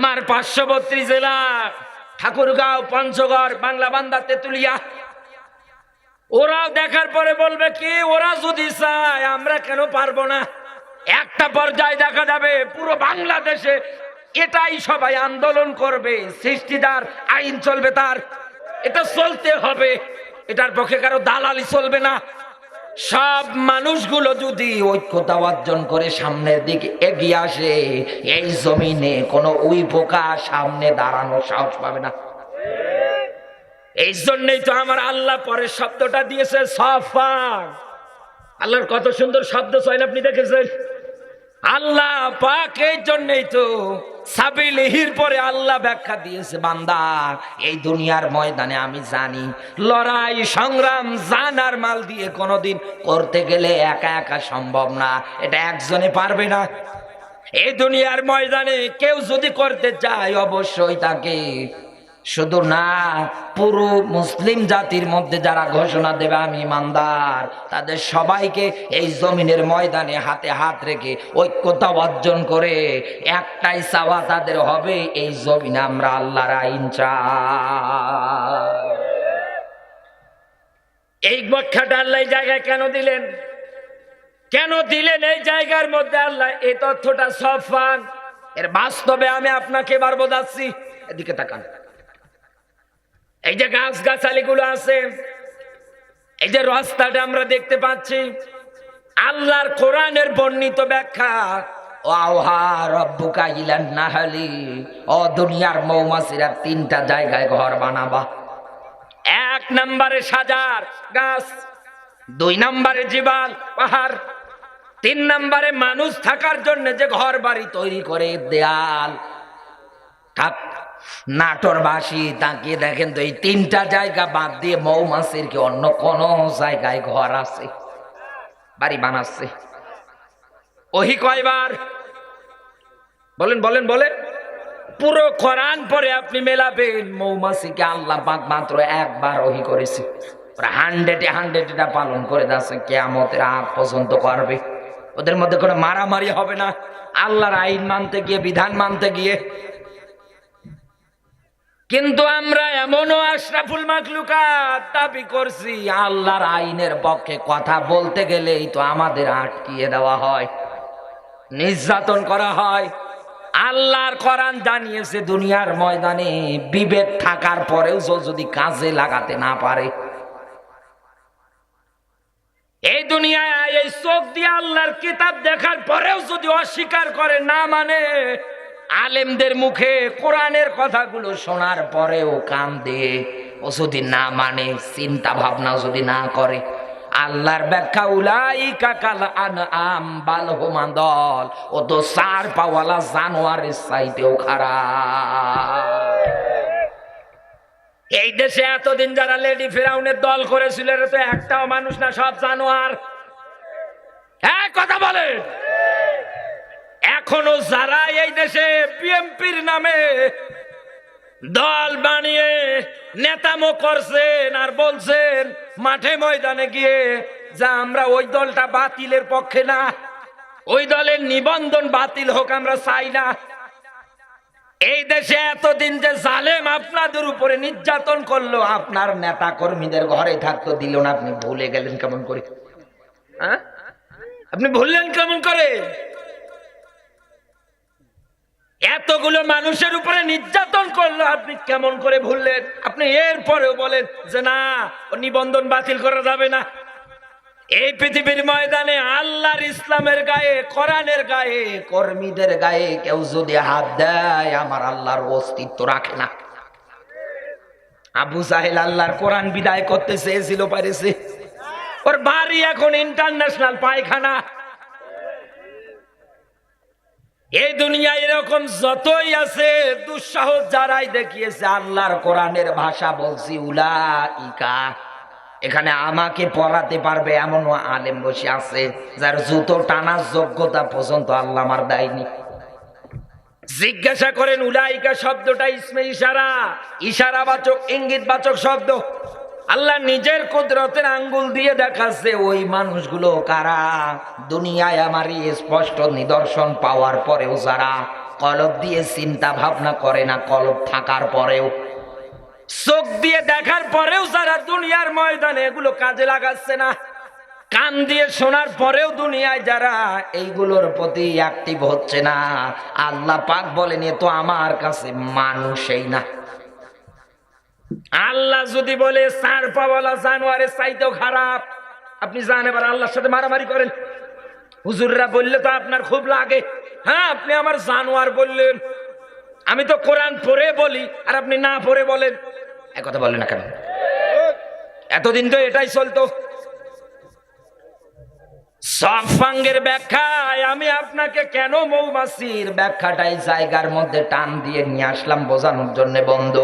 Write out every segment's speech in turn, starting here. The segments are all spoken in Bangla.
আমার পার্শ্ববর্তী জেলা, ঠাকুরগাঁও, পঞ্চগড়, বাংলা বান্দা, তেতুলিয়া। ওরাও দেখার পরে বলবে কি, ওরা যদি চায়, আমরা কেন পারব না? একটা পর্যায়ে দেখা যাবে, পুরো বাংলাদেশে এটাই সবাই আন্দোলন করবে, সৃষ্টিদার আইন চলবে তার। এটা চলতে হবে, এটার পক্ষে কারও দালালি চলবে না। সব মানুষগুলো যদি ঐক্যতা অর্জন করে সামনের দিকে এগিয়ে আসে, এই জমিনে কোনো উই পোকা সামনে দাঁড়ানো সাহস পাবে না। এই জন্যই তো আমার আল্লাহ পরের শব্দটা দিয়েছে সফা আল্লাহর কত সুন্দর শব্দ চয়ন আপনি দেখেছেন? আল্লাহ পাক এই জন্যই তো সাবিলিহির পরে আল্লাহ ব্যাখ্যা দিয়েছে, বান্দা, এই দুনিয়ার ময়দানে আমি জানি, লড়াই, সংগ্রাম জানার মাল দিয়ে কোনোদিন করতে গেলে একা একা সম্ভব না, এটা একজনে পারবে না। এই দুনিয়ার ময়দানে কেউ যদি করতে চায়, অবশ্যই তাকে শুধু না, পুরো মুসলিম জাতির মধ্যে যারা ঘোষণা দেবে, আমি ইমানদার। তাদের সবাইকে এই জমিনের ময়দানে হাতে হাত রেখে ঐক্যতা অর্জন করে একটাই চাওয়া তাদের হবে, এই জমিনে আমরা আল্লাহর আইন এই ব্যাখ্যাটা আল্লাহ জায়গায় কেন দিলেন? কেন দিলেন এই জায়গার মধ্যে আল্লাহ? এই তথ্যটা সব পান এর বাস্তবে আমি আপনাকে এবার বোঝাচ্ছি। এদিকে তাকান। এই যে গাছ গাছালিগুলো আছে, এই যে রাস্তাটা আমরা দেখতে পাচ্ছি, আল্লাহর কোরআনের বর্ণিত ব্যাখ্যা দুনিয়ার মৌমাছিরা তিনটা জায়গায় ঘর বানাবা। এক নম্বরে সাজার গাছ, দুই পাহাড়, তিন নম্বরে মানুষ থাকার জন্য যে ঘর বাড়ি তৈরি করে দেয়াল। নাটোরবাসী তাকিয়ে দেখেন তো এই তিনটা জায়গা বাদ দিয়ে মৌমাছির কি অন্য কোন জায়গায় ঘর আছে? বাড়ি বানাচ্ছে। ওহি কয়বার? বলেন বলেন বলেন। পুরো কোরআন পরে আপনি মেলাবেন, মৌমাছিকে আল্লাহ পাক মাত্র একবার ওহি করেছে। হান্ড্রেডে হান্ড্রেডটা পালন করে যাচ্ছে, কেয়ামতের আগ পর্যন্ত করবে ওদের মধ্যে কোনো মারামারি হবে না। আল্লাহর আইন মানতে গিয়ে, বিধান মানতে গিয়ে কিন্তু আমরা এমনও আশরাফুল মাকলুকাত দাবি করছি, আল্লাহর আইনের পক্ষে কথা বলতে গেলেই তো আমাদের আটকিয়ে দেওয়া হয়, নির্যাতন করা হয়। আল্লাহর কোরআন জানিয়েছে, দুনিয়ার ময়দানে বিবেক থাকার পরেও যদি কাজে লাগাতে না পারে। এই দুনিয়ায় এই চোখ দিয়ে আল্লাহর কিতাব দেখার পরেও যদি অস্বীকার করে, না মানে আলেমদের মুখে কোরআনের কথাগুলো শোনার পরেও কান দিয়ে ও যদি না মানে চিন্তা ভাবনা যদি না করে। আল্লাহর ব্যাখ্যা উলাই কাকাল আন আম বাল হোমা দল ও তো সার পাওয়ালা জানোয়ারের সাইতেও খারাপ। এই দেশে এতদিন যারা লেডি ফেরাউনের দল করেছিল তো একটাও মানুষ না, সব জানোয়ার। হ্যাঁ কথা বলে এখনও যারা এই দেশে বিএমপির নামে দল বানিয়ে নেতামো করছেন আর বলছেন, মাঠে ময়দানে গিয়ে যা আমরা ওই দলটা বাতিলের পক্ষে না, ওই দলের নিবন্ধন বাতিল হোক আমরা চাই না। এই দেশে এতদিন যে জালেম আপনাদের উপরে নির্যাতন করল, আপনার নেতা কর্মীদের ঘরে থাকতো দিল না, আপনি ভুলে গেলেন কেমন করে? হ্যাঁ? আপনি ভুললেন কেমন করে? এতগুলো মানুষের উপরে নির্যাতন করল, আপনি কেমন করে ভুললেন? আপনি এর পরেও বলেন যে না নিবন্ধন বাতিল করা যাবে না। এই পৃথিবীর ময়দানে আল্লাহর ইসলামের গায়ে, কোরআনের গায়ে, কর্মীদের গায়ে কেউ যদি হাত দেয়, আমার আল্লাহর অস্তিত্ব রাখে না। আবু সাহেল আল্লাহর কোরআন বিদায় করতে চেয়েছিল পারেছে। ওর বাড়ি এখন ইন্টারন্যাশনাল পায়খানা। এই দুনিয়া এরকম যতই আছে দুঃসাহস যারাই দেখিয়েছে আল্লাহর কোরআনের ভাষা বলছি উলা ইকা এখানে আমাকে পড়াতে পারবে এমন আলেম বসে আছে, যার জুতো টানার যোগ্যতা পর্যন্ত আল্লাহ আমার দেয়নি। জিজ্ঞাসা করেন, উলাইকা শব্দটা ইসমে ইশারা ইশারা বাচক ইঙ্গিত বাচক শব্দ। আল্লাহ নিজের কুদরতের আঙ্গুল দিয়ে দেখাচ্ছে, ওই মানুষগুলো কারা? দুনিয়ায় আমারই স্পষ্ট নিদর্শন পাওয়ার পরেও যারা কলব দিয়ে চিন্তা ভাবনা করে না, কলব থাকার পরেও। চোখ দিয়ে দেখার পরেও যারা দুনিয়ার ময়দানে এগুলো কাজে লাগাচ্ছে না, কান দিয়ে শোনার পরেও দুনিয়ায় যারা এইগুলোর প্রতি অ্যাক্টিভ হচ্ছে না। আল্লাহ পাক বলেন, এ তো আমার কাছে মানুষই না। আল্লাহ যদি বলে সার পাওয়ালা জানোয়ারের চাইতেও খারাপ। আপনি জান এবার আল্লাহর সাথে মারামারি করেন। হুজুররা বললে তো আপনার খুব লাগে। হ্যাঁ আপনি আমার জানোয়ার বললেন। আমি তো কোরআন পড়ে বলি, আর আপনি না পড়ে বলেন। এক কথা বলে না কেন? এতদিন তো এটাই চলতো। সব ফাঙ্গের ব্যাখ্যায় আমি আপনাকে কেন মৌমাছির ব্যাখ্যাটাই জায়গার মধ্যে টান দিয়ে নিয়ে আসলাম বোঝানোর জন্য বন্ধ।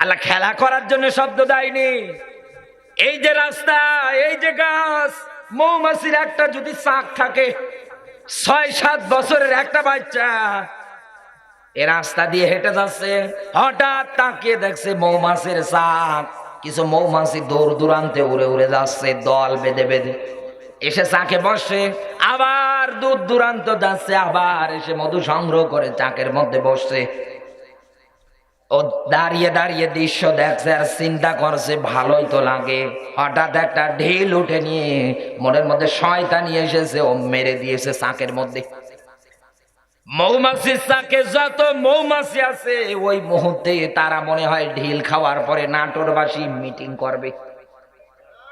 আল্লাহ খেলা করার জন্য শব্দ দেয়নি। এই যে রাস্তা, এই যে গাছ, মৌমাছির একটা যদি চাক থাকে, ছয় সাত বছরের একটা বাচ্চা, এ রাস্তা দিয়ে হেঁটে যাচ্ছে, হঠাৎ তাকিয়ে দেখছে মৌমাছির চাক কিছু মৌমাছি দূর দূরান্তে উড়ে উড়ে যাচ্ছে, দল বেঁধে বেঁধে। এসে চাকে বসে, আবার দূর দূরান্ত যাচ্ছে, আবার এসে মধু সংগ্রহ করে চাকের মধ্যে বসছে। ও দাঁড়িয়ে দাঁড়িয়ে দৃশ্য দেখছে আর চিন্তা করছে, ভালোই তো লাগে। হঠাৎ একটা ঢিল উঠে নিয়ে মনের মধ্যে শয়তা নিয়ে এসেছে, ও মেরে দিয়েছে চাকের মধ্যে। মৌমাছির চাকে যত মৌমাছি আছে, ওই মুহূর্তে তারা মনে হয় ঢিল খাওয়ার পরে নাটোরবাসী মিটিং করবে।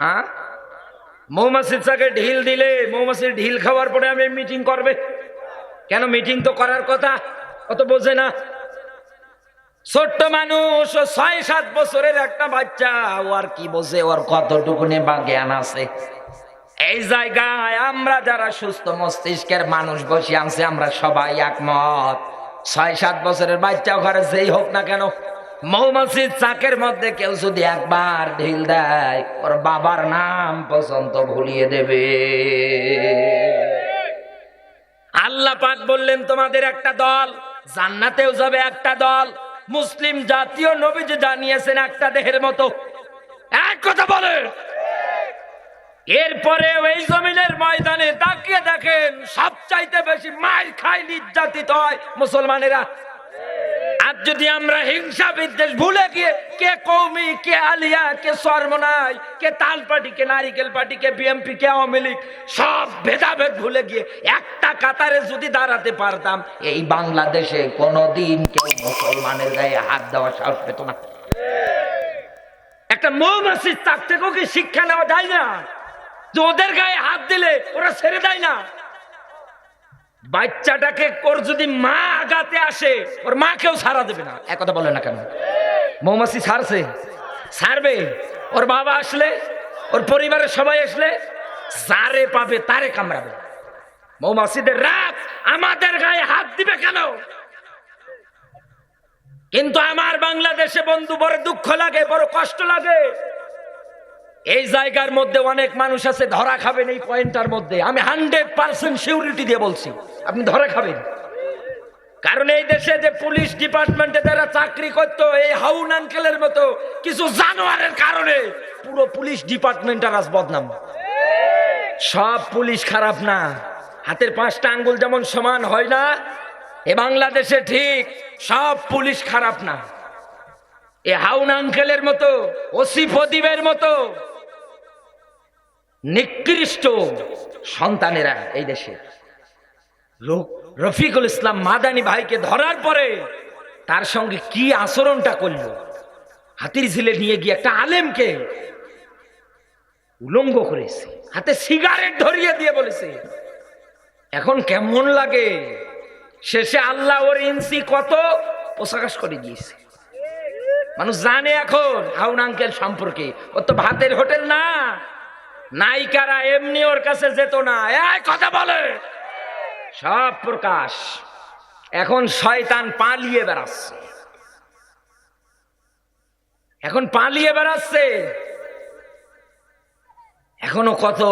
হ্যাঁ? মৌমাছির চাকে ঢিল দিলে মৌমাছির ঢিল খাওয়ার পরে আমি মিটিং করবে। কেন মিটিং তো করার কথা? অত বোঝে না। ছোট্ট মানুষ, ছয়, সাত বছরের একটা বাচ্চা, ও আর কি বোঝে, ওর কতটুকুনে বা জ্ঞান আছে। এই জায়গায় আমরা যারা সুস্থ মস্তিষ্কের মানুষ বসে আছে আমরা সবাই একমত। ছয়, সাত বছরের বাচ্চা ঘরে যেই হোক না কেন, মৌমাছির চাকের মধ্যে কেউ যদি একবার ঢিল দেয়, ওর বাবার নাম পর্যন্ত ভুলিয়ে দেবে। আল্লাহ পাক বললেন, তোমাদের একটা দল, জান্নাতেও যাবে একটা দল মুসলিম জাতীয় নবী যে জানিয়েছেন একটা দেহের মতো। এক কথা বলে এরপরে ওই জমিনের ময়দানে তাকিয়ে দেখেন, সবচাইতে বেশি মায়ের খাই নির্যাতিত হয় মুসলমানেরা। যদি আমরা হিংসা বিদ্বেষ ভুলে গিয়ে কে কৌমি, কে আলিয়া, কে সর্বনাই, কে তাল পার্টি, কে নারিকেল পার্টি, কে বিএমপি, কে আওয়ামী লীগ, সব ভেদাভেদ ভুলে গিয়ে একটা কাতারে যদি দাঁড়াতে পারতাম, এই বাংলাদেশে কোনোদিন কেউ মুসলমানের গায়ে হাত দেওয়া সাহস পেত না। একটা মৌমাছির তার থেকেও কি শিক্ষা নেওয়া যায় না? যে ওদের গায়ে হাত দিলে ওরা ছেড়ে দেয় না। বাচ্চাটাকে ওর যদি মা আগাতে আসে, ওর মাকেও ছাড়া দেবে না। এক কথা বলে না কেন? মৌমাছি ছাড়ছে ছাড়বে ওর বাবা আসলে, ওর পরিবারের সবাই আসলে, যারে পাবে তারে কামড়াবে। মৌমাছিদের রাত আমাদের গায়ে হাত দিবে কেন? কিন্তু আমার বাংলাদেশে বন্ধু বড় দুঃখ লাগে, বড় কষ্ট লাগে। এই জায়গার মধ্যে অনেক মানুষ আছে, ধরা খাবেন এই পয়েন্টটার মধ্যে। আমি হান্ড্রেড পার্সেন্ট সিউরিটি দিয়ে বলছি, আপনি ধরা খাবেন। কারণ এই দেশে যে পুলিশ ডিপার্টমেন্টে যারা চাকরি করতো, এই হাউন আঙ্কেলের মতো কিছু জানোয়ারের কারণে পুরো পুলিশ ডিপার্টমেন্টের আজ বদনাম। সব পুলিশ খারাপ না। হাতের পাঁচটা আঙ্গুল যেমন সমান হয় না, এ বাংলাদেশে ঠিক সব পুলিশ খারাপ না। এ হাউন আঙ্কেলের মতো, ওসি প্রদীপের মতো নিকৃষ্ট সন্তানেরা এই দেশে। র- রফিকুল ইসলাম মাদানি ভাইকে ধরার পরে তার সঙ্গে কি আচরণটা করল? হাতির ঝিলে নিয়ে গিয়ে একটা আলেমকে উলঙ্গ করেছে। হাতে সিগারেট ধরিয়ে দিয়ে বলেছে, এখন কেমন লাগে? শেষে আল্লাহ ওর ইনসি কত? প্রকাশ করে দিয়েছে। মানুষ জানে এখন হাউন আঙ্কেল সম্পর্কে। ও তো ভাতের হোটেল না। নায়িকারা এমনি ওর কাছে যেত না। কথা বলে! সব প্রকাশ। এখন শয়তান পালিয়ে বেড়াচ্ছে। এখন পালিয়ে বেড়াচ্ছে। এখনও কত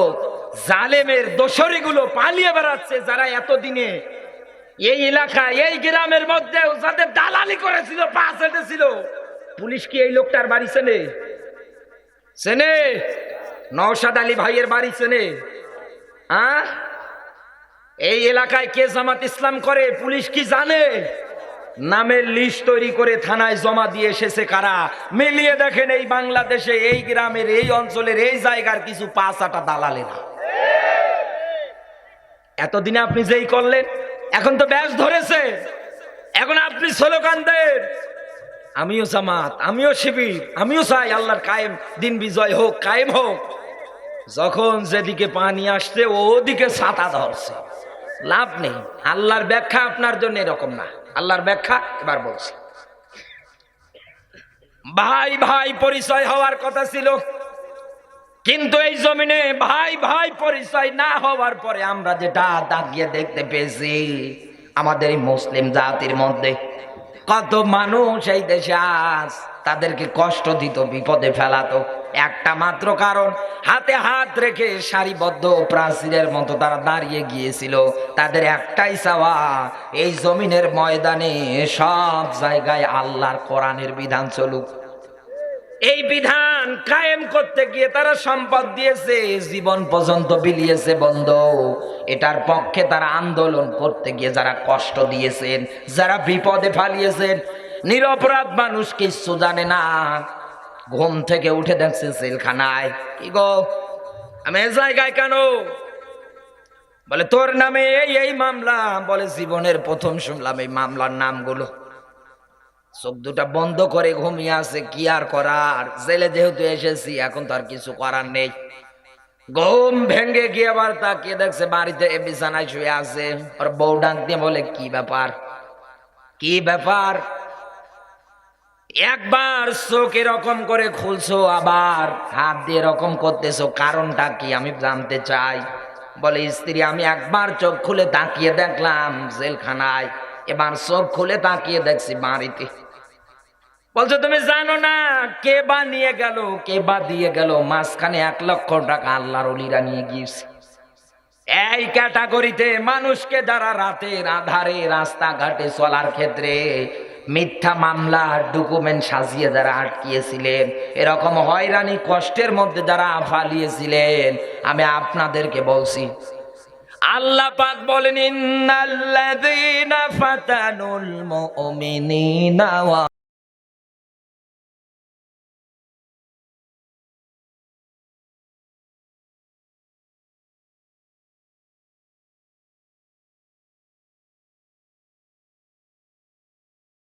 জালেমের দোসরি গুলো পালিয়ে বেড়াচ্ছে যারা এতদিনে এই এলাকা এই গ্রামের মধ্যেও যাদের দালালি করেছিল, পা ছিল পুলিশ কি এই লোকটার বাড়ি চেনে? চেনে? নওশাদ আলী ভাইয়ের বাড়ি চেনে? হ্যাঁ এই এলাকায় কে জামাত ইসলাম করে? পুলিশ কি জানে? নামের লিস্ট তৈরি করে থানায় জমা দিয়ে এসেছে কারা? মিলিয়ে দেখেন এই বাংলাদেশে, এই গ্রামের, এই অঞ্চলের, এই জায়গার কিছু পাঁচ আটা দালালেরা। এতদিনে আপনি যেই করলেন, এখন তো ব্যাস ধরেছে। এখন আপনি স্লোগান আমিও জামাত, আমিও শিবির, আমিও চাই আল্লাহর কায়েম, দিন বিজয় হোক, কায়েম হোক। যখন যেদিকে পানি আসছে, ওদিকে ছাতা ধরছে। লাভ নেই। আল্লাহর ব্যাখ্যা আপনার জন্য এরকম না। আল্লাহর ব্যাখ্যা এবার বলছি। ভাই ভাই, পরিচয় হওয়ার কথা ছিল। কিন্তু এই জমিনে ভাই ভাই, পরিচয় না হওয়ার পরে আমরা যেটা তাকিয়ে দেখতে পেয়েছি, আমাদের মুসলিম জাতির মধ্যে কত মানুষ এই দেশে আজ তাদেরকে কষ্ট দিত, বিপদে ফেলাতো। একটা মাত্র কারণ, হাতে হাত রেখে সারিবদ্ধ প্রাচীরের মতো তারা দাঁড়িয়ে গিয়েছিল। তাদের একটাই চাওয়া, এই জমিনের ময়দানে সব জায়গায় আল্লাহর কোরআনের বিধান চলুক। এই বিধান কায়েম করতে গিয়ে তারা সম্পদ দিয়েছে, জীবন পর্যন্ত বিলিয়েছে বন্ধ। এটার পক্ষে তারা আন্দোলন করতে গিয়ে যারা কষ্ট দিয়েছেন, যারা বিপদে ফালিয়েছেন নিরপরাধ মানুষ কিচ্ছু জানে না। ঘুম থেকে উঠে দেখছে জেলখানায় কি গো, আমি জায়গায় কেন? বলে, তোর নামে এই এই মামলা। বলে, জীবনের প্রথম শুনলাম এই মামলার নামগুলো। চোখ দুটা বন্ধ করে ঘুমিয়ে আছে, কি আর করার? জেলে যেহেতু এসেছি, এখন তো আর কিছু করার নেই। ঘুম ভেঙ্গে গিয়ে আবার তাকিয়ে দেখছে, বাড়িতে এ বিছানায় শুয়ে আছে। ওর বউ ডাক দিয়ে বলে, কি ব্যাপার? কি ব্যাপার? একবার চোখ এরকম করে খুলছো, আবার হাত দিয়ে এরকম করতেছো, কারণটা কি আমি জানতে চাই? বলে, স্ত্রী, আমি একবার চোখ খুলে তাকিয়ে দেখলাম জেলখানায়। এবার চোখ খুলে তাকিয়ে দেখছি বাড়িতে। বলছো, তুমি জানো না কে বা নিয়ে গেল, কে বা দিয়ে গেল? মাঝখানে এক লক্ষ টাকা আল্লাহর অলিরা নিয়ে গিয়েছে। এই ক্যাটাগরিতে মানুষকে যারা রাতের আধারে রাস্তাঘাটে চলার ক্ষেত্রে মিথ্যা মামলা ডকুমেন্ট সাজিয়ে যারা আটকিয়েছিলেন, এরকম হয়রানি কষ্টের মধ্যে যারা ফালিয়েছিলেন, আমি আপনাদেরকে বলছি। আল্লাহ পাক বলেন